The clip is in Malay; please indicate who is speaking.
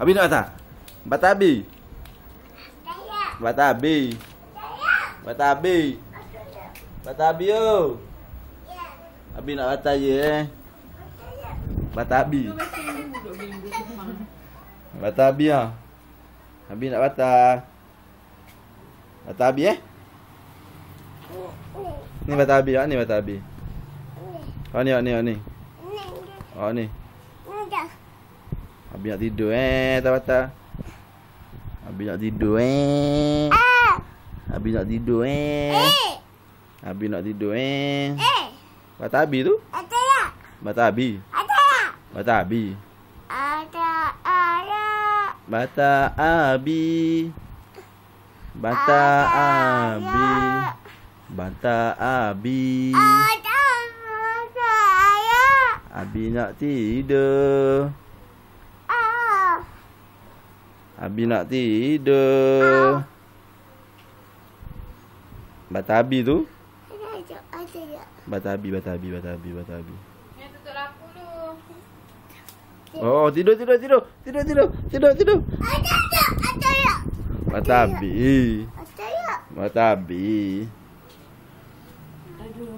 Speaker 1: Abi nak? Batabi.
Speaker 2: Saya.
Speaker 1: Batabi.
Speaker 2: Saya.
Speaker 1: Batabi. Batabi yo.
Speaker 2: Ya.
Speaker 1: Abi nak bata je eh.
Speaker 2: Saya.
Speaker 1: Batabi.
Speaker 3: Duduk mesin duduk minggu rumah.
Speaker 1: Batabi ah. Abi nak bata. Batabi eh. Ni batabi ah, ni batabi. Oh ni, oh ni, oh ni. Oh ni.
Speaker 2: Dah.
Speaker 1: Abi nak tidur eh, tak bata. Abi nak tidur eh.
Speaker 2: Ah.
Speaker 1: Abi nak tidur eh.
Speaker 2: Eh.
Speaker 1: Abi nak tidur eh.
Speaker 2: Eh.
Speaker 1: Batabi tu?
Speaker 2: Ada ya.
Speaker 1: Batabi.
Speaker 2: Ada ya.
Speaker 1: Batabi.
Speaker 2: Ada. Ada.
Speaker 1: Bata abi. Bata abi. Bata abi.
Speaker 2: Ada.
Speaker 1: Abi nak tidur.
Speaker 2: Ah.
Speaker 1: Abi nak tidur. Bata abi tu?
Speaker 2: Ada. Ada ya.
Speaker 1: Bata abi, bata abi, bata abi, bata abi.
Speaker 3: Ni tutup lampu dulu.
Speaker 1: Oh, tidur, tidur, tidur. Tidur, tidur. Tidur, tidur.
Speaker 2: Ada. Ada. Ada ya.
Speaker 1: Bata abi.
Speaker 2: Ada ya.
Speaker 1: Bata abi.
Speaker 3: Aduh.